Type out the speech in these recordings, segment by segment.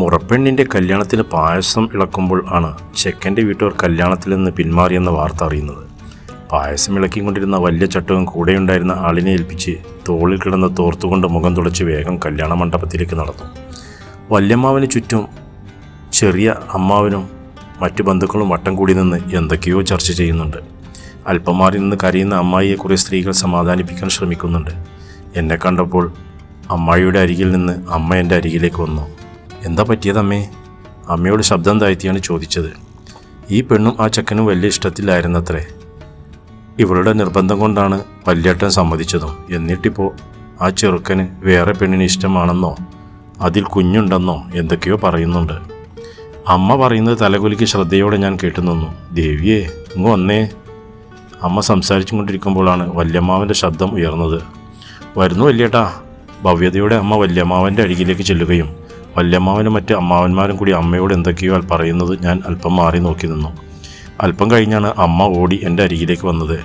മുറപ്പെണ്ണിന്റെ കല്യാണത്തിന് പായസം ഇളക്കുമ്പോൾ ആണ് ചെക്കന്റെ വീട്ടുകാർ കല്യാണത്തിൽ നിന്ന് പിന്മാറിയെന്ന വാർത്ത അറിയുന്നത്. പായസം ഇളക്കിക്കൊണ്ടിരുന്ന വലിയ ചട്ടവും കൂടെയുണ്ടായിരുന്ന ആളിനെ ഏൽപ്പിച്ച് തോളിൽ കിടന്ന് തോർത്തുകൊണ്ട് മുഖം തുടച്ച് വേഗം കല്യാണ മണ്ഡപത്തിലേക്ക് നടന്നു. വല്യമ്മാവിന് ചുറ്റും ചെറിയ അമ്മാവനും മറ്റു ബന്ധുക്കളും വട്ടം കൂടി നിന്ന് എന്തൊക്കെയോ ചർച്ച ചെയ്യുന്നുണ്ട്. അല്പം മാറി നിന്ന് കരയുന്ന അമ്മായിയെ കുറേ സ്ത്രീകൾ സമാധാനിപ്പിക്കാൻ ശ്രമിക്കുന്നുണ്ട്. എന്നെ കണ്ടപ്പോൾ അമ്മായിയുടെ അരികിൽ നിന്ന് അമ്മ എന്റെ അരികിലേക്ക് വന്നു. എന്താ പറ്റിയതമ്മേ? അമ്മയോട് ശബ്ദം താഴ്ത്തിയാണ് ചോദിച്ചത്. ഈ പെണ്ണും ആ ചെക്കനും വലിയ ഇഷ്ടത്തിലായിരുന്നത്രേ. ഇവളുടെ നിർബന്ധം കൊണ്ടാണ് വല്യേട്ടൻ സമ്മതിച്ചതും. എന്നിട്ടിപ്പോൾ ആ ചെറുക്കന് വേറെ പെണ്ണിന് ഇഷ്ടമാണെന്നോ അതിൽ കുഞ്ഞുണ്ടെന്നോ എന്തൊക്കെയോ പറയുന്നുണ്ട്. അമ്മ പറയുന്നത് തലകുലിക്ക് ശ്രദ്ധയോടെ ഞാൻ കേട്ടു നിന്നു. ദേവിയേ ഇങ്ങ് വന്നേ. അമ്മ സംസാരിച്ചു കൊണ്ടിരിക്കുമ്പോഴാണ് വല്യമ്മാവന്റെ ശബ്ദം ഉയർന്നത്. വരുന്നു വല്യേട്ടാ. ഭവ്യതയുടെ അമ്മ വല്യമ്മാവന്റെ അരികിലേക്ക് ചെല്ലുകയും വല്യമ്മാവനും മറ്റ് അമ്മാവന്മാരും കൂടി അമ്മയോട് എന്തൊക്കെയോ പറയുന്നത് ഞാൻ അല്പം മാറി നോക്കി നിന്നു. അല്പം കഴിഞ്ഞാണ് അമ്മ ഓടി എന്റെ അരികിലേക്ക് വന്നത്.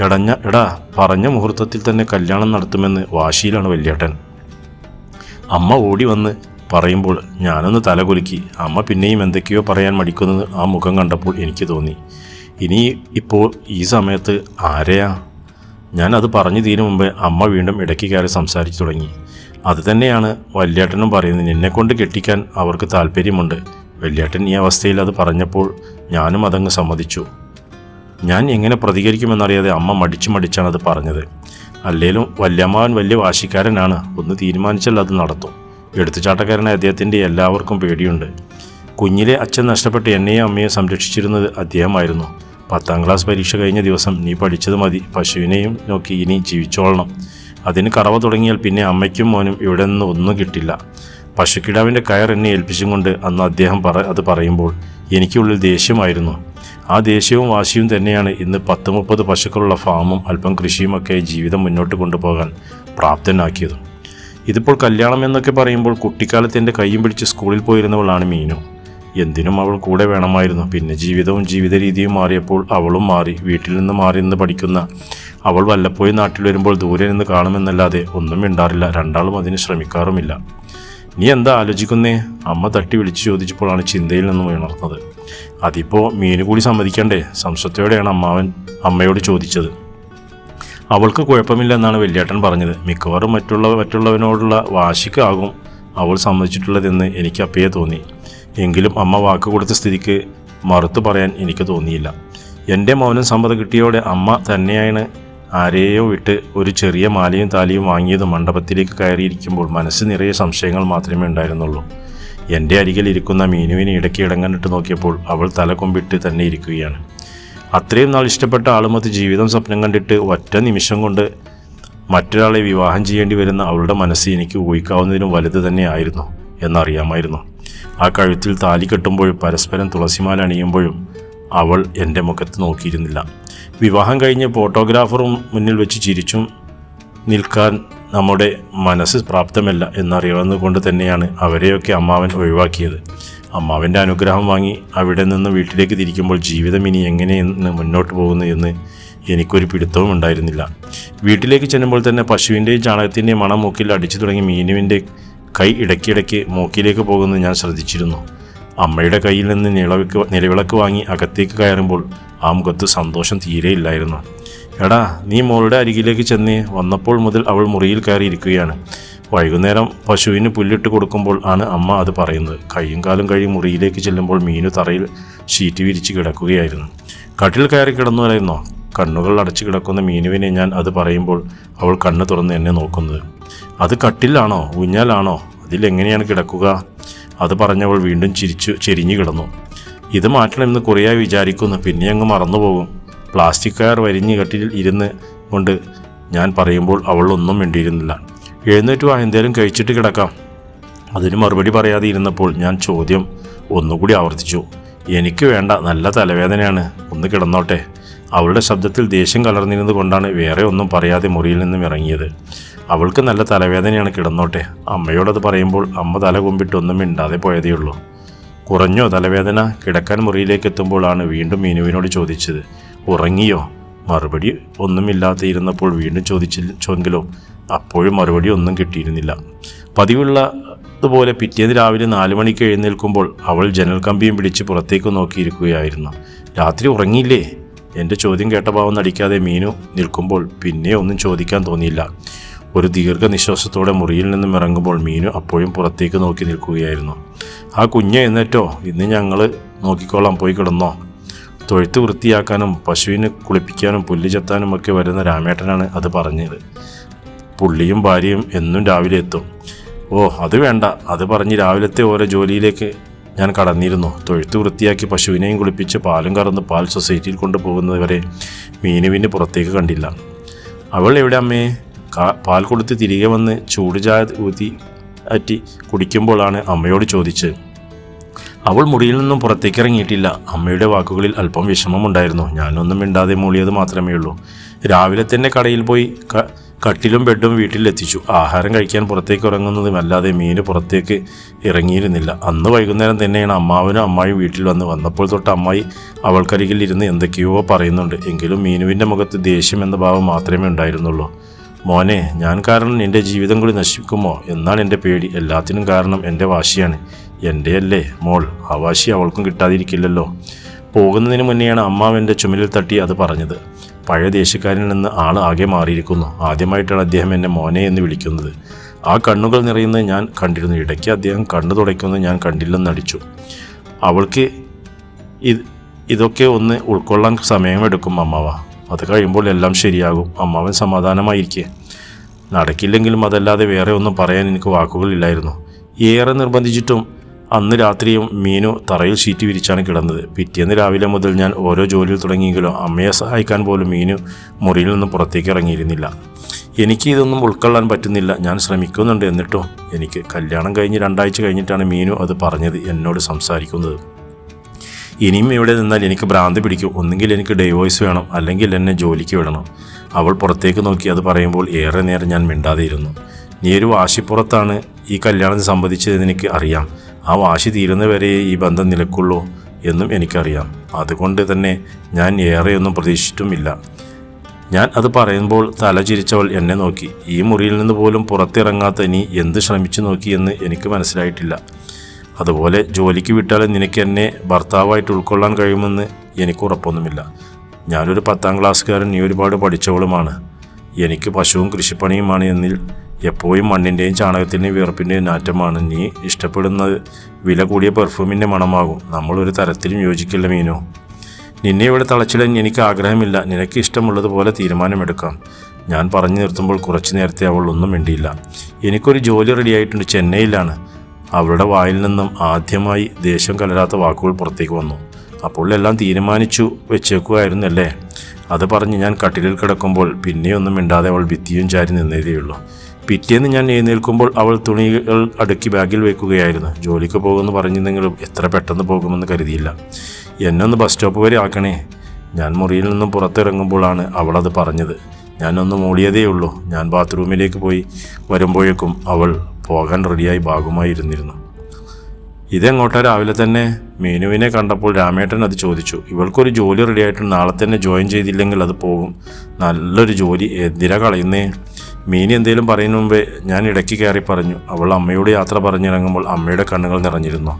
എടഞ്ഞ എടാ പറഞ്ഞ മുഹൂർത്തത്തിൽ തന്നെ കല്യാണം നടത്തുമെന്ന് വാശിയിലാണ് വല്യേട്ടൻ. അമ്മ ഓടി വന്ന് പറയുമ്പോൾ ഞാനൊന്ന് തലകുലുക്കി അമ്മ പിന്നെയും എന്തൊക്കെയോ പറയാൻ മടിക്കുന്നത് ആ മുഖം കണ്ടപ്പോൾ എനിക്ക് തോന്നി. ഇനി ഇപ്പോൾ ഈ സമയത്ത് ആരെയാ? ഞാൻ അത് പറഞ്ഞു തീരും മുമ്പേ അമ്മ വീണ്ടും ഇടയ്ക്ക് കയറി സംസാരിച്ചു തുടങ്ങി. അത് തന്നെയാണ് വല്യേട്ടനും പറയുന്നത്. നിന്നെക്കൊണ്ട് കെട്ടിക്കാൻ അവർക്ക് താല്പര്യമുണ്ട്. വല്യേട്ടൻ ഈ അവസ്ഥയിൽ അത് പറഞ്ഞപ്പോൾ ഞാനും അതങ്ങ് സമ്മതിച്ചു. ഞാൻ എങ്ങനെ പ്രതികരിക്കുമെന്നറിയാതെ അമ്മ മടിച്ചു മടിച്ചാണ് അത് പറഞ്ഞത്. അല്ലേലും വല്യമ്മാവൻ വലിയ വാശിക്കാരനാണ്. ഒന്ന് തീരുമാനിച്ചാൽ അത് നടത്തും. എടുത്തുചാട്ടക്കാരനായ അദ്ദേഹത്തിന്റെ എല്ലാവർക്കും പേടിയുണ്ട്. കുഞ്ഞിലെ അച്ഛൻ നഷ്ടപ്പെട്ട് എന്നെയും അമ്മയെയും സംരക്ഷിച്ചിരുന്നത് അദ്ദേഹമായിരുന്നു. പത്താം ക്ലാസ് പരീക്ഷ കഴിഞ്ഞ ദിവസം നീ പഠിച്ചത് മതി. പശുവിനെയും നോക്കി ഇനി ജീവിച്ചോളണം. അതിന് കറവ തുടങ്ങിയാൽ പിന്നെ അമ്മയ്ക്കും മോനും ഇവിടെ നിന്ന് ഒന്നും കിട്ടില്ല. പശുക്കിടാവിന്റെ കയർ എന്നെ ഏൽപ്പിച്ചും കൊണ്ട് അന്ന് അദ്ദേഹം പറ അത് പറയുമ്പോൾ എനിക്കുള്ളിൽ ദേഷ്യമായിരുന്നു. ആ ദേഷ്യവും വാശിയും തന്നെയാണ് ഇന്ന് പത്ത് മുപ്പത് പശുക്കളുള്ള ഫാമും അല്പം കൃഷിയുമൊക്കെ ജീവിതം മുന്നോട്ട് കൊണ്ടുപോകാൻ പ്രാപ്തനാക്കിയതും. ഇതിപ്പോൾ കല്യാണം എന്നൊക്കെ പറയുമ്പോൾ കുട്ടിക്കാലത്ത് എന്റെ കൈയും പിടിച്ച് സ്കൂളിൽ പോയിരുന്നവളാണ് മീനു. എന്തിനും അവൾ കൂടെ വേണമായിരുന്നു. പിന്നെ ജീവിതവും ജീവിത രീതിയും മാറിയപ്പോൾ അവളും മാറി. വീട്ടിൽ നിന്ന് മാറി നിന്ന് പഠിക്കുന്ന അവൾ വല്ലപ്പോഴും നാട്ടിൽ വരുമ്പോൾ ദൂരെ നിന്ന് കാണുമെന്നല്ലാതെ ഒന്നും മിണ്ടാറില്ല. രണ്ടാളും അതിന് ശ്രമിക്കാറുമില്ല. നീ എന്താ ആലോചിക്കുന്നേ? അമ്മ തട്ടി വിളിച്ചു ചോദിച്ചപ്പോഴാണ് ചിന്തയിൽ നിന്നും ഉണർന്നത്. അതിപ്പോൾ മീനു കൂടി സമ്മതിക്കണ്ടേ? സംശയത്തോടെയാണ് അമ്മാവൻ അമ്മയോട് ചോദിച്ചത്. അവൾക്ക് കുഴപ്പമില്ല എന്നാണ് വല്യേട്ടൻ പറഞ്ഞത്. മിക്കവാറും മറ്റുള്ള മറ്റുള്ളവനോടുള്ള വാശിക്കാകും അവൾ സമ്മതിച്ചിട്ടുള്ളതെന്ന് എനിക്ക് അപ്പയെ തോന്നി. എങ്കിലും അമ്മ വാക്ക് കൊടുത്ത സ്ഥിതിക്ക് മറുത്തു പറയാൻ എനിക്ക് തോന്നിയില്ല. എന്റെ മൗനം സമ്മതം കിട്ടിയോടെ അമ്മ തന്നെയാണ് ആരെയോ വിട്ട് ഒരു ചെറിയ മാലയും താലിയും വാങ്ങിയത് മണ്ഡപത്തിലേക്ക് കയറിയിരിക്കുമ്പോൾ മനസ്സ് നിറയെ സംശയങ്ങൾ മാത്രമേ ഉണ്ടായിരുന്നുള്ളൂ. എന്റെ അരികിൽ ഇരിക്കുന്ന മീനുവിനെ ഇടയ്ക്ക് ഇടങ്ങാനിട്ട് നോക്കിയപ്പോൾ അവൾ തല കൊമ്പിട്ട് തന്നെ ഇരിക്കുകയാണ്. അത്രയും നാൾ ഇഷ്ടപ്പെട്ട ആളുമൊത്ത് ജീവിതം സ്വപ്നം കണ്ടിട്ട് ഒറ്റ നിമിഷം കൊണ്ട് മറ്റൊരാളെ വിവാഹം ചെയ്യേണ്ടി വരുന്ന അവളുടെ മനസ്സ് എനിക്ക് ഊഹിക്കാവുന്നതിനും വലുത് തന്നെയായിരുന്നു എന്നറിയാമായിരുന്നു. ആ കഴുത്തിൽ താലി കെട്ടുമ്പോഴും പരസ്പരം തുളസിമാല അണിയുമ്പോഴും അവൾ എന്റെ മുഖത്ത് നോക്കിയിരുന്നില്ല. വിവാഹം കഴിഞ്ഞ് ഫോട്ടോഗ്രാഫറും മുന്നിൽ വെച്ച് ചിരിച്ചും നിൽക്കാൻ നമ്മുടെ മനസ്സ് പ്രാപ്തമല്ല എന്നറിയാവുന്നത് കൊണ്ട് തന്നെയാണ് അവരെയൊക്കെ അമ്മാവൻ ഒഴിവാക്കിയത്. അമ്മാവന്റെ അനുഗ്രഹം വാങ്ങി അവിടെ നിന്ന് വീട്ടിലേക്ക് തിരിക്കുമ്പോൾ ജീവിതം ഇനി എങ്ങനെയെന്ന് മുന്നോട്ട് പോകുന്നു എന്ന് എനിക്കൊരു പിടുത്തവും ഉണ്ടായിരുന്നില്ല. വീട്ടിലേക്ക് ചെല്ലുമ്പോൾ തന്നെ പശുവിന്റെയും ചാണകത്തിന്റെയും മണം മൂക്കിൽ അടിച്ചു തുടങ്ങി മീനുവിന്റെ കൈ ഇടയ്ക്കിടയ്ക്ക് മൂക്കിലേക്ക് പോകുന്നത് ഞാൻ ശ്രദ്ധിച്ചിരുന്നു. അമ്മയുടെ കയ്യിൽ നിന്ന് നിലവിളക്ക് നിലവിളക്ക് വാങ്ങി അകത്തേക്ക് കയറുമ്പോൾ ആ മുഖത്ത് സന്തോഷം തീരെയില്ലായിരുന്നു എടാ നീ മോളുടെ അരികിലേക്ക് ചെന്ന് വന്നപ്പോൾ മുതൽ അവൾ മുറിയിൽ കയറിയിരിക്കുകയാണ് വൈകുന്നേരം പശുവിന് പുല്ലിട്ട് കൊടുക്കുമ്പോൾ ആണ് അമ്മ അത് പറയുന്നത്. കയ്യും കാലും കഴി മുറിയിലേക്ക് ചെല്ലുമ്പോൾ മീനു തറയിൽ ഷീറ്റ് വിരിച്ച് കിടക്കുകയായിരുന്നു. കട്ടിൽ കയറി കിടന്നുവരായിരുന്നോ? കണ്ണുകൾ അടച്ചു കിടക്കുന്ന മീനുവിനെ ഞാൻ അത് പറയുമ്പോൾ അവൾ കണ്ണ് തുറന്ന് എന്നെ നോക്കുന്നത്. അത് കട്ടിലാണോ? ഊഞ്ഞാലാണോ? അതിലെങ്ങനെയാണ് കിടക്കുക? അത് പറഞ്ഞവൾ വീണ്ടും ചിരിച്ചു ചെരിഞ്ഞു കിടന്നു. ഇത് മാറ്റണമെന്ന് കുറേയായി വിചാരിക്കുന്നു. പിന്നെ അങ്ങ് മറന്നുപോകും. പ്ലാസ്റ്റിക് കയർ വരിഞ്ഞ് കെട്ടിൽ ഇരുന്ന് കൊണ്ട് ഞാൻ പറയുമ്പോൾ അവൾ ഒന്നും മിണ്ടിയിരുന്നില്ല. എഴുന്നേറ്റ് വാ എന്തേലും കഴിച്ചിട്ട് കിടക്കാം. അതിന് മറുപടി പറയാതെ ഇരുന്നപ്പോൾ ഞാൻ ചോദ്യം ഒന്നുകൂടി ആവർത്തിച്ചു. എനിക്ക് വേണ്ട നല്ല തലവേദനയാണ്. ഒന്ന് കിടന്നോട്ടെ. അവളുടെ ശബ്ദത്തിൽ ദേഷ്യം കലർന്നിരുന്നത് കൊണ്ടാണ് വേറെ ഒന്നും പറയാതെ മുറിയിൽ നിന്നും ഇറങ്ങിയത്. അവൾക്ക് നല്ല തലവേദനയാണ് കിടന്നോട്ടെ. അമ്മയോടത് പറയുമ്പോൾ അമ്മ തല കുമ്പിട്ടൊന്നും മിണ്ടാതെ പോയതേയുള്ളൂ കുറഞ്ഞോ തലവേദന? കിടക്കാൻ മുറിയിലേക്ക് എത്തുമ്പോഴാണ് വീണ്ടും മീനുവിനോട് ചോദിച്ചത്. ഉറങ്ങിയോ? മറുപടി ഒന്നുമില്ലാതെ ഇരുന്നപ്പോൾ വീണ്ടും ചോദിച്ചെങ്കിലും അപ്പോഴും മറുപടി ഒന്നും കിട്ടിയിരുന്നില്ല. പതിവുള്ള അതുപോലെ പിറ്റേന്ന് രാവിലെ നാലു മണിക്ക് എഴുന്നേൽക്കുമ്പോൾ അവൾ ജനൽ കമ്പിയും പിടിച്ച് പുറത്തേക്ക് നോക്കിയിരിക്കുകയായിരുന്നു. രാത്രി ഉറങ്ങിയില്ലേ? എന്റെ ചോദ്യം കേട്ട ഭാവം നടിക്കാതെ മീനു നിൽക്കുമ്പോൾ പിന്നെ ഒന്നും ചോദിക്കാൻ തോന്നിയില്ല. ഒരു ദീർഘനിശ്വാസത്തോടെ മുറിയിൽ നിന്നും ഇറങ്ങുമ്പോൾ മീനു അപ്പോഴും പുറത്തേക്ക് നോക്കി നിൽക്കുകയായിരുന്നു. ആ കുഞ്ഞ് എന്നിട്ടോ ഇന്ന് ഞങ്ങൾ നോക്കിക്കോളാം പോയി കിടന്നോ. തൊഴുത്ത് വൃത്തിയാക്കാനും പശുവിന് കുളിപ്പിക്കാനും പുല്ല് ചെത്താനും ഒക്കെ വരുന്ന രാമേട്ടനാണ് അത് പറഞ്ഞത്. പുള്ളിയും ഭാര്യയും എന്നും രാവിലെ എത്തും. ഓ അത് വേണ്ട. അത് പറഞ്ഞ് രാവിലത്തെ ഓരോ ജോലിയിലേക്ക് ഞാൻ കടന്നിരുന്നു. തൊഴുത്ത് വൃത്തിയാക്കി പശുവിനെയും കുളിപ്പിച്ച് പാലും കറന്ന് പാൽ സൊസൈറ്റിയിൽ കൊണ്ടുപോകുന്നതുവരെ മീനുവിന് പുറത്തേക്ക് കണ്ടില്ല. അവൾ എവിടെ അമ്മേ? പാൽ കൊടുത്ത് തിരികെ വന്ന് ചൂട് ചായ ഊതി അറ്റി കുടിക്കുമ്പോഴാണ് അമ്മയോട് ചോദിച്ചത്. അവൾ മുറിയിൽ നിന്നും പുറത്തേക്ക് ഇറങ്ങിയിട്ടില്ല അമ്മയുടെ വാക്കുകളിൽ അല്പം വിഷമമുണ്ടായിരുന്നു. ഞാനൊന്നും മിണ്ടാതെ മൂളിയത് മാത്രമേ ഉള്ളൂ. രാവിലെ തന്നെ കടയിൽ പോയി കട്ടിലും ബെഡും വീട്ടിലെത്തിച്ചു. ആഹാരം കഴിക്കാൻ പുറത്തേക്ക് ഇറങ്ങുന്നതും അല്ലാതെ മീന് പുറത്തേക്ക് ഇറങ്ങിയിരുന്നില്ല. അന്ന് വൈകുന്നേരം തന്നെയാണ് അമ്മാവനും അമ്മായും വീട്ടിൽ വന്ന് വന്നപ്പോൾ തൊട്ട് അമ്മായി അവൾക്കരികിൽ ഇരുന്ന് എന്തൊക്കെയോ പറയുന്നുണ്ട്. എങ്കിലും മീനുവിന്റെ മുഖത്ത് ദേഷ്യം എന്ന ഭാവം മാത്രമേ ഉണ്ടായിരുന്നുള്ളൂ. മോനെ ഞാൻ കാരണം നിന്റെ ജീവിതം കൂടി നശിപ്പിക്കുമോ? എന്നാണ് എന്റെ പേടി എല്ലാത്തിനും കാരണം എന്റെ വാശിയാണ്. എന്റെ അല്ലേ മോൾ ആ വാശി അവൾക്കും കിട്ടാതിരിക്കില്ലല്ലോ. പോകുന്നതിന് മുന്നെയാണ് അമ്മാവന്റെ ചുമലിൽ തട്ടി അത് പറഞ്ഞത്. പഴയ ദേശക്കാരിൽ നിന്ന് ആൾ ആകെ മാറിയിരിക്കുന്നു. ആദ്യമായിട്ടാണ് അദ്ദേഹം എന്നെ മോനെ എന്ന് വിളിക്കുന്നത്. ആ കണ്ണുകൾ നിറയുന്നത് ഞാൻ കണ്ടിരുന്നു. ഇടയ്ക്ക് അദ്ദേഹം കണ്ണു തുടയ്ക്കുന്നത് ഞാൻ കണ്ടില്ലെന്ന് നടിച്ചു. അവൾക്ക് ഇത് ഇതൊക്കെ ഒന്ന് ഉൾക്കൊള്ളാൻ സമയമെടുക്കും അമ്മാവ. അത് കഴിയുമ്പോൾ എല്ലാം ശരിയാകും. അമ്മാവൻ സമാധാനമായിരിക്കേ. നടക്കില്ലെങ്കിലും അതല്ലാതെ വേറെ ഒന്നും പറയാൻ എനിക്ക് വാക്കുകളില്ലായിരുന്നു. ഏറെ നിർബന്ധിച്ചിട്ടും അന്ന് രാത്രിയും മീനു തറയിൽ ഷീറ്റ് വിരിച്ചാണ് കിടന്നത്. പിറ്റേന്ന് രാവിലെ മുതൽ ഞാൻ ഓരോ ജോലിയിൽ തുടങ്ങിയെങ്കിലും അമ്മയെ സഹായിക്കാൻ പോലും മീനു മുറിയിൽ നിന്ന് പുറത്തേക്ക് ഇറങ്ങിയിരുന്നില്ല. എനിക്ക് ഇതൊന്നും ഉൾക്കൊള്ളാൻ പറ്റുന്നില്ല. ഞാൻ ശ്രമിക്കുന്നുണ്ട്. എന്നിട്ടും എനിക്ക് കല്യാണം കഴിഞ്ഞ് രണ്ടാഴ്ച കഴിഞ്ഞിട്ടാണ് മീനു അത് പറഞ്ഞത്. എന്നോട് സംസാരിക്കുന്നത്. ഇനിയും ഇവിടെ നിന്നാൽ എനിക്ക് ഭ്രാന്ത് പിടിക്കും. ഒന്നുകിൽ എനിക്ക് ഡൈവോഴ്സ് വേണം അല്ലെങ്കിൽ എന്നെ ജോലിക്ക് വിടണം. അവൾ പുറത്തേക്ക് നോക്കി അത് പറയുമ്പോൾ ഏറെ നേരം ഞാൻ മിണ്ടാതെ ഇരുന്നു നീ ഒരു വാശിപ്പുറത്താണ് ഈ കല്യാണം സംബന്ധിച്ചത് എനിക്ക് അറിയാം. ആ വാശി തീരുന്നവരെ ഈ ബന്ധം നിലക്കുള്ളൂ എന്നും എനിക്കറിയാം. അതുകൊണ്ട് തന്നെ ഞാൻ ഏറെയൊന്നും പ്രതീക്ഷിച്ചിട്ടുമില്ല. ഞാൻ അത് പറയുമ്പോൾ തല ചിരിച്ചവൾ എന്നെ നോക്കി. ഈ മുറിയിൽ നിന്ന് പോലും പുറത്തിറങ്ങാത്ത നീ എന്ത് ശ്രമിച്ചു നോക്കി എന്ന് എനിക്ക് മനസ്സിലായിട്ടില്ല. അതുപോലെ ജോലിക്ക് വിട്ടാൽ നിനക്ക് എന്നെ ഭർത്താവായിട്ട് ഉൾക്കൊള്ളാൻ കഴിയുമെന്ന് എനിക്ക് ഉറപ്പൊന്നുമില്ല. ഞാനൊരു പത്താം ക്ലാസ്സുകാരൻ നീ ഒരുപാട് പഠിച്ചവളുമാണ്. എനിക്ക് പശുവും കൃഷിപ്പണിയുമാണ് എന്നിൽ എപ്പോഴും മണ്ണിന്റെയും ചാണകത്തിന്റെയും വിയർപ്പിന്റെയും നാറ്റമാണ്. നീ ഇഷ്ടപ്പെടുന്നത് വില കൂടിയ പെർഫ്യൂമിന്റെ മണമാകും. നമ്മളൊരു തരത്തിലും യോജിക്കില്ല മീനോ. നിന്നെ ഇവിടെ തളച്ചിടാൻ എനിക്ക് ആഗ്രഹമില്ല. നിനക്ക് ഇഷ്ടമുള്ളതുപോലെ തീരുമാനമെടുക്കാം. ഞാൻ പറഞ്ഞു നിർത്തുമ്പോൾ കുറച്ചു നേരത്തെ അവൾ ഒന്നും മിണ്ടിയില്ല. എനിക്കൊരു ജോലി റെഡിയായിട്ടുണ്ട് ചെന്നൈയിലാണ്. അവളുടെ വായിൽ നിന്നും ആദ്യമായി ദേഷ്യം കലരാത്ത വാക്കുകൾ പുറത്തേക്ക് വന്നു. അപ്പോൾ എല്ലാം തീരുമാനിച്ചു വെച്ചേക്കുമായിരുന്നല്ലേ? അത് പറഞ്ഞ് ഞാൻ കട്ടിലിൽ കിടക്കുമ്പോൾ പിന്നെയൊന്നും മിണ്ടാതെ അവൾ ഭിത്തിയും ചാരി നിന്നതേയുള്ളൂ പിറ്റേന്ന് ഞാൻ എഴുന്നേൽക്കുമ്പോൾ അവൾ തുണികൾ അടുക്കി ബാഗിൽ വെക്കുകയായിരുന്നു. ജോലിക്ക് പോകുമെന്ന് പറഞ്ഞിരുന്നെങ്കിലും എത്ര പെട്ടെന്ന് പോകുമെന്ന് കരുതിയില്ല. എന്നെ ഒന്ന് ബസ് സ്റ്റോപ്പ് വരെ ആക്കണേ. ഞാൻ മുറിയിൽ നിന്നും പുറത്തിറങ്ങുമ്പോഴാണ് അവളത് പറഞ്ഞത്. ഞാനൊന്ന് മൂളിയതേ ഉള്ളൂ. ഞാൻ ബാത്റൂമിലേക്ക് പോയി വരുമ്പോഴേക്കും അവൾ പോകാൻ റെഡിയായി ഭാഗമായി ഇരുന്നിരുന്നു ഇതെങ്ങോട്ടാ രാവിലെ തന്നെ? മീനുവിനെ കണ്ടപ്പോൾ രാമേട്ടൻ അത് ചോദിച്ചു. ഇവൾക്കൊരു ജോലി റെഡിയായിട്ടുണ്ട് നാളെ തന്നെ ജോയിൻ ചെയ്തില്ലെങ്കിൽ അത് പോകും. നല്ലൊരു ജോലി. എന്തിനാ കളയുന്നേ? മീനി എന്തേലും പറയുന്ന മുമ്പേ ഞാൻ ഇടയ്ക്ക് കയറി പറഞ്ഞു. അവൾ അമ്മയുടെ യാത്ര പറഞ്ഞിറങ്ങുമ്പോൾ അമ്മയുടെ കണ്ണുകൾ നിറഞ്ഞിരുന്നു.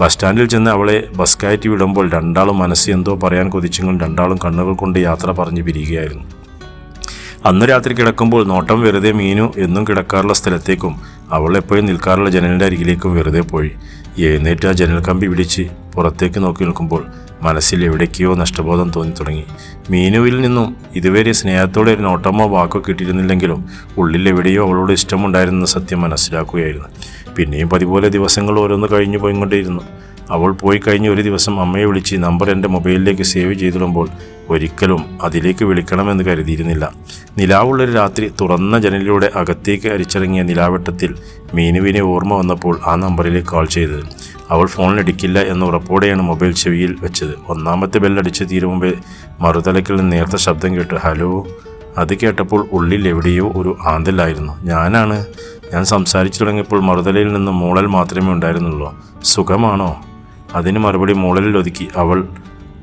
ബസ് സ്റ്റാൻഡിൽ ചെന്ന് അവളെ ബസ് കയറ്റി വിടുമ്പോൾ രണ്ടാളും മനസ്സ് എന്തോ പറയാൻ കൊതിച്ചെങ്കിലും രണ്ടാളും കണ്ണുകൾ കൊണ്ട് യാത്ര പറഞ്ഞു പിരിയുകയായിരുന്നു. അന്ന് രാത്രി കിടക്കുമ്പോൾ നോട്ടം വെറുതെ മീനു എന്നും കിടക്കാറുള്ള സ്ഥലത്തേക്കും അവൾ എപ്പോഴും നിൽക്കാറുള്ള ജനലിന്റെ അരികിലേക്കും വെറുതെ പോയി. എഴുന്നേറ്റ് ആ ജനൽ കമ്പി പിടിച്ച് പുറത്തേക്ക് നോക്കി നിൽക്കുമ്പോൾ മനസ്സിൽ എവിടേക്കോ നഷ്ടബോധം തോന്നി തുടങ്ങി മീനുവിൽ നിന്നും ഇതുവരെ സ്നേഹത്തോടെ ഒരു നോട്ടമോ വാക്കോ കിട്ടിയിരുന്നില്ലെങ്കിലും ഉള്ളിൽ എവിടെയോ അവളോട് ഇഷ്ടമുണ്ടായിരുന്ന സത്യം മനസ്സിലാക്കുകയായിരുന്നു. പിന്നെയും പതിപോലെ ദിവസങ്ങൾ ഓരോന്ന് കഴിഞ്ഞു പോയിക്കൊണ്ടേയിരുന്നു. അവൾ പോയി കഴിഞ്ഞ ഒരു ദിവസം അമ്മയെ വിളിച്ച് നമ്പർ എന്റെ മൊബൈലിലേക്ക് സേവ് ചെയ്തിടുമ്പോൾ ഒരിക്കലും അതിലേക്ക് വിളിക്കണമെന്ന് കരുതിയിരുന്നില്ല. നിലാവുള്ളൊരു രാത്രി തുറന്ന ജനലിലൂടെ അകത്തേക്ക് അരിച്ചിറങ്ങിയ നിലാവെട്ടത്തിൽ മീനുവിനെ ഓർമ്മ വന്നപ്പോൾ ആ നമ്പറിലേക്ക് കോൾ ചെയ്തത്. അവൾ ഫോണിലെടുക്കില്ല എന്ന ഉറപ്പോടെയാണ് മൊബൈൽ ചെവിയിൽ വെച്ചത്. ഒന്നാമത്തെ ബെല്ലടിച്ച് തീരു മുമ്പേ മറുതലക്കിൽ നിന്ന് നേർത്ത ശബ്ദം കേട്ടു ഹലോ അത് കേട്ടപ്പോൾ ഉള്ളിൽ എവിടെയോ ഒരു ആന്തലായിരുന്നു. ഞാനാണ്. ഞാൻ സംസാരിച്ചു തുടങ്ങിയപ്പോൾ മറുതലയിൽ നിന്ന് മൂളൽ മാത്രമേ ഉണ്ടായിരുന്നുള്ളൂ. സുഖമാണോ? അതിന് മറുപടി മൂളലിൽ ഒതുക്കി അവൾ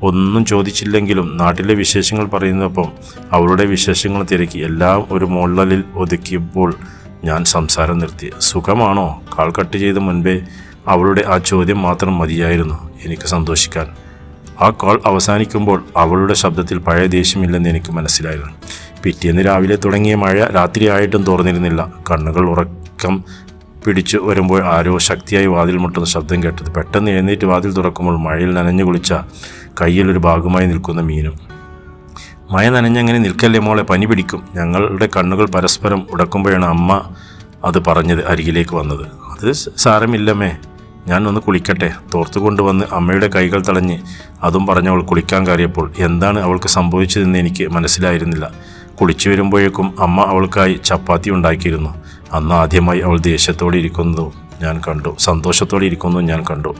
ഒന്നും ചോദിച്ചില്ലെങ്കിലും നാട്ടിലെ വിശേഷങ്ങൾ പറയുന്നപ്പം അവളുടെ വിശേഷങ്ങൾ തിരക്കി എല്ലാം ഒരു മുള്ളലിൽ ഒതുക്കിയപ്പോൾ ഞാൻ സംസാരം നിർത്തി. സുഖമാണോ? കാൾ കട്ട് ചെയ്ത മുൻപേ അവളുടെ ആ ചോദ്യം മാത്രം മതിയായിരുന്നു എനിക്ക് സന്തോഷിക്കാൻ. ആ കോൾ അവസാനിക്കുമ്പോൾ അവളുടെ ശബ്ദത്തിൽ പഴയ ദേഷ്യമില്ലെന്ന് എനിക്ക് മനസ്സിലായിരുന്നു. പിറ്റേന്ന് രാവിലെ തുടങ്ങിയ മഴ രാത്രിയായിട്ടും തോർന്നിരുന്നില്ല. കണ്ണുകൾ ഉറക്കം പിടിച്ചു വരുമ്പോൾ ആരോ ശക്തിയായി വാതിൽ മുട്ടുന്ന ശബ്ദം കേട്ടത്. പെട്ടെന്ന് എഴുന്നേറ്റ് വാതിൽ തുറക്കുമ്പോൾ മഴയിൽ നനഞ്ഞു കുളിച്ച കയ്യിൽ ഒരു ഭാഗമായി നിൽക്കുന്ന മീനും. മയ നനഞ്ഞങ്ങനെ നിൽക്കല്ലേ മോളെ? പനി പിടിക്കും. ഞങ്ങളുടെ കണ്ണുകൾ പരസ്പരം ഉടക്കുമ്പോഴാണ് അമ്മ അത് പറഞ്ഞത് അരികിലേക്ക് വന്നത്. അത് സാരമില്ലമ്മേ. ഞാൻ ഒന്ന് കുളിക്കട്ടെ. തോർത്തു കൊണ്ടുവന്ന് അമ്മയുടെ കൈകൾ തടഞ്ഞ് അതും പറഞ്ഞ് അവൾ കുളിക്കാൻ കയറിയപ്പോൾ എന്താണ് അവൾക്ക് സംഭവിച്ചതെന്ന് എനിക്ക് മനസ്സിലായിരുന്നില്ല. കുളിച്ചു വരുമ്പോഴേക്കും അമ്മ അവൾക്കായി ചപ്പാത്തി ഉണ്ടാക്കിയിരുന്നു. അന്ന് ആദ്യമായി അവൾ ദേഷ്യത്തോടെ ഇരിക്കുന്നതും ഞാൻ കണ്ടു. സന്തോഷത്തോടെ ഇരിക്കുന്നതും ഞാൻ കണ്ടു.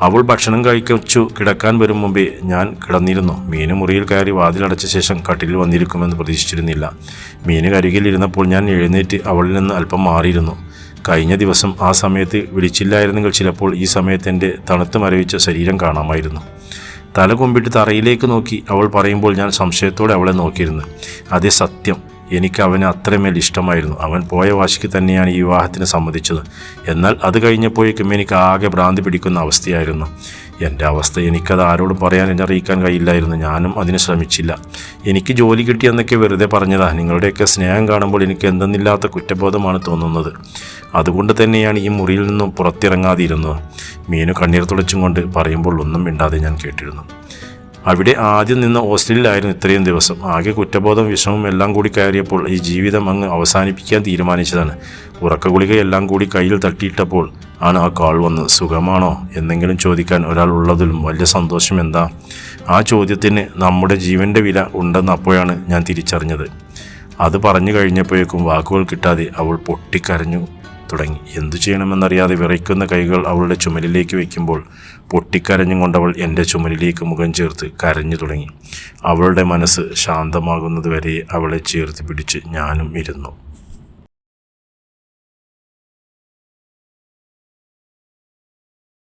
അവൾ ഭക്ഷണം കഴിക്കച്ചു കിടക്കാൻ വരും മുമ്പേ ഞാൻ കിടന്നിരുന്നു. മീന് മുറിയിൽ കയറി വാതിലടച്ച ശേഷം കട്ടിലിൽ വന്നിരിക്കുമെന്ന് പ്രതീക്ഷിച്ചിരുന്നില്ല. മീന് കരികിലിരുന്നപ്പോൾ ഞാൻ എഴുന്നേറ്റ് അവളിൽ നിന്ന് അല്പം മാറിയിരുന്നു. കഴിഞ്ഞ ദിവസം ആ സമയത്ത് വിളിച്ചില്ലായിരുന്നെങ്കിൽ ചിലപ്പോൾ ഈ സമയത്ത് എന്റെ തണുത്ത് മരവിച്ച ശരീരം കാണാമായിരുന്നു. തല കൊമ്പിട്ട് തറയിലേക്ക് നോക്കി അവൾ പറയുമ്പോൾ ഞാൻ സംശയത്തോടെ അവളെ നോക്കിയിരുന്നു. അതേ സത്യം. എനിക്ക് അവനെ അത്രമേൽ ഇഷ്ടമായിരുന്നു. അവൻ പോയ വാശിക്ക് തന്നെയാണ് ഈ വിവാഹത്തിന് സമ്മതിച്ചത്. എന്നാൽ അത് കഴിഞ്ഞപ്പോഴേക്കും എനിക്ക് ആകെ ഭ്രാന്തി പിടിക്കുന്ന അവസ്ഥയായിരുന്നു. എന്റെ അവസ്ഥ എനിക്കത് ആരോടും പറയാൻ എന്നെ അറിയിക്കാൻ കഴിയില്ലായിരുന്നു. ഞാനും അതിന് ശ്രമിച്ചില്ല. എനിക്ക് ജോലി കിട്ടിയെന്നൊക്കെ വെറുതെ പറഞ്ഞതാ. നിങ്ങളുടെയൊക്കെ സ്നേഹം കാണുമ്പോൾ എനിക്ക് എന്തെന്നില്ലാത്ത കുറ്റബോധമാണ് തോന്നുന്നത്. അതുകൊണ്ട് തന്നെയാണ് ഈ മുറിയിൽ നിന്നും പുറത്തിറങ്ങാതിരുന്നത്. മീനു കണ്ണീർ തുടച്ചും കൊണ്ട് പറയുമ്പോൾ ഒന്നും മിണ്ടാതെ ഞാൻ കേട്ടിരുന്നു. അവിടെ ആദ്യം നിന്ന് ഹോസ്റ്റലിലായിരുന്നു ഇത്രയും ദിവസം. ആകെ കുറ്റബോധം വിഷമം എല്ലാം കൂടി കയറിയപ്പോൾ ഈ ജീവിതം അങ്ങ് അവസാനിപ്പിക്കാൻ തീരുമാനിച്ചതാണ്. ഉറക്കഗുളിക എല്ലാം കൂടി കയ്യിൽ തട്ടിയിട്ടപ്പോൾ ആണ് ആ കാൾ വന്ന് സുഖമാണോ? എന്തെങ്കിലും ചോദിക്കാൻ ഒരാൾ ഉള്ളതിലും വലിയ സന്തോഷം എന്താ? ആ ചോദ്യത്തിന് നമ്മുടെ ജീവന്റെ വില ഉണ്ടെന്ന് അപ്പോഴാണ് ഞാൻ തിരിച്ചറിഞ്ഞത്. അത് പറഞ്ഞു കഴിഞ്ഞപ്പോഴേക്കും വാക്കുകൾ കിട്ടാതെ അവൾ പൊട്ടിക്കരഞ്ഞു തുടങ്ങി. എന്തു ചെയ്യണമെന്നറിയാതെ വിറയ്ക്കുന്ന കൈകൾ അവളുടെ ചുമലിലേക്ക് വയ്ക്കുമ്പോൾ പൊട്ടിക്കരഞ്ഞും കൊണ്ടവൾ എന്റെ ചുമലിലേക്ക് മുഖം ചേർത്ത് കരഞ്ഞു തുടങ്ങി. അവളുടെ മനസ്സ് ശാന്തമാകുന്നതുവരെ അവളെ ചേർത്ത് പിടിച്ച് ഞാനും ഇരുന്നു.